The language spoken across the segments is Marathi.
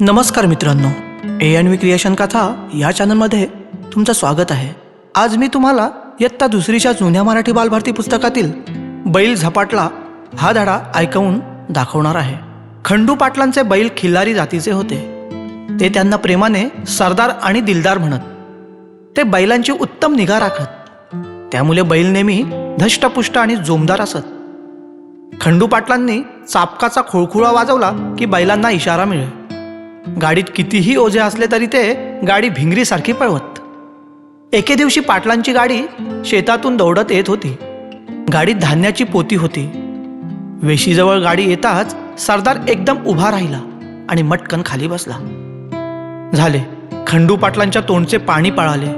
नमस्कार मित्रांनो. ए एन व्ही क्रिएशन कथा या चॅनलमध्ये तुमचं स्वागत आहे. आज मी तुम्हाला इयत्ता दुसरीच्या जुन्या मराठी बालभारती पुस्तकातील बैल झपाटला हा धडा ऐकवून दाखवणार आहे. खंडू पाटलांचे बैल खिल्लारी जातीचे होते. ते त्यांना प्रेमाने सरदार आणि दिलदार म्हणत. ते बैलांची उत्तम निगा राखत. त्यामुळे बैल नेहमी धष्टपुष्ट आणि जोमदार असत. खंडू पाटलांनी चापकाचा खोळखुळा वाजवला की बैलांना इशारा मिळेल. गाडीत कितीही ओझे असले तरी ते गाडी भिंगरीसारखी पळवत. एके दिवशी पाटलांची गाडी शेतातून दौडत येत होती. गाडीत धान्याची पोती होती. वेशीजवळ गाडी येताच सरदार एकदम उभा राहिला आणि मटकन खाली बसला. झाले. खंडू पाटलांच्या तोंडचे पाणी पळाले.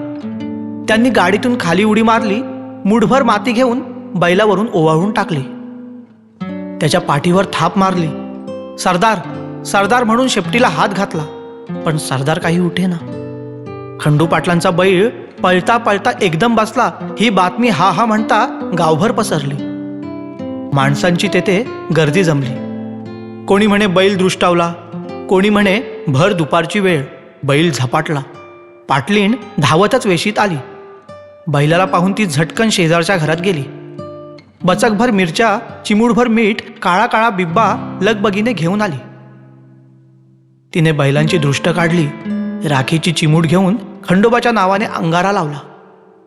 त्यांनी गाडीतून खाली उडी मारली मुठभर माती घेऊन बैलावरून ओवाळून टाकली. त्याच्या पाठीवर थाप मारली. सरदार सरदार म्हणून शेपटीला हात घातला. पण सरदार काही उठे ना खंडू पाटलांचा बैल पळता पळता एकदम बसला. ही बातमी हा हा म्हणता गावभर पसरली. माणसांची तेथे गर्दी जमली. कोणी म्हणे बैल दृष्टावला. कोणी म्हणे भर दुपारची वेळ. बैल झपाटला. पाटलीण धावतच वेशीत आली. बैलाला पाहून ती झटकन शेजारच्या घरात गेली. बचकभर मिरच्या चिमूडभर मीठ काळा काळा बिब्बा लगबगीने घेऊन आली. तिने बैलांची दृष्ट काढली राखीची चिमूट घेऊन खंडोबाच्या नावाने अंगारा लावला.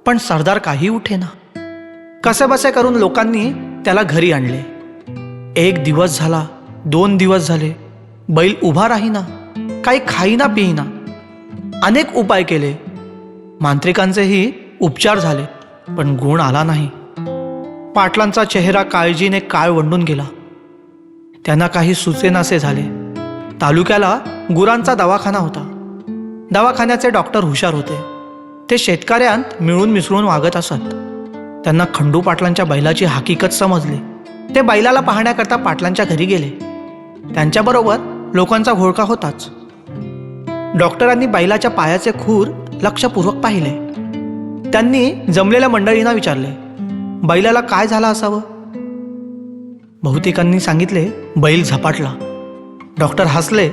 पण सरदार काही उठेना. कसेबसे करून लोकांनी त्याला घरी आणले. एक दिवस झाला दोन दिवस झाले बैल उभा राहीना काही खाईना पिईना. अनेक उपाय केले. मांत्रिकांचेही उपचार झाले पण गुण आला नाही. पाटलांचा चेहरा काळजीने काळ वंडून गेला. त्यांना काही सुचेनासे झाले. तालुक्याला गुरांचा दवाखाना होता. दवाखान्याचे डॉक्टर हुशार होते. ते शेतकऱ्यांत मिळून मिसळून वागत असत. त्यांना खंडू पाटलांच्या बैलाची हकीकत समजली. ते बैलाला पाहण्याकरता पाटलांच्या घरी गेले. त्यांच्याबरोबर लोकांचा घोळका होताच. डॉक्टरांनी बैलाच्या पायाचे खूर लक्षपूर्वक पाहिले. त्यांनी जमलेल्या मंडळींना विचारले बैलाला काय झालं असावं? बहुतेकांनी सांगितले बैल झपाटला. डॉक्टर हसले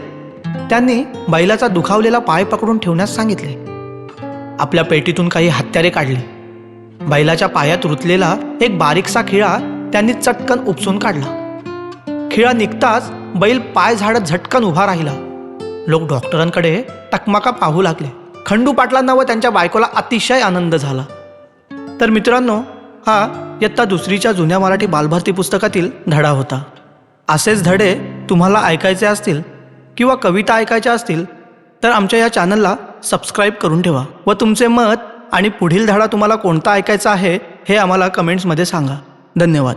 त्यांनी बैलाचा दुखावलेला पाय पकडून ठेवण्यास सांगितले. आपल्या पेटीतून काही हत्यारे काढली. बैलाच्या पायात रुतलेला एक बारीकसा खिळा त्यांनी चटकन उपसून काढला. खिळा निघताच बैल पाय झाडत झटकन उभा राहिला. लोक डॉक्टरांकडे टकमाका पाहू लागले. खंडू पाटलांना व त्यांच्या बायकोला अतिशय आनंद झाला. तर मित्रांनो हा इयत्ता दुसरीच्या जुन्या मराठी बालभारती पुस्तकातील धडा होता. असेच धडे तुम्हाला ऐकायचे असतील किंवा कविता ऐकायच्या असतील तर आमच्या या चॅनलला सबस्क्राईब करून ठेवा व तुमचे मत आणि पुढील धडा तुम्हाला कोणता ऐकायचा आहे हे आम्हाला कमेंट्समध्ये सांगा. धन्यवाद.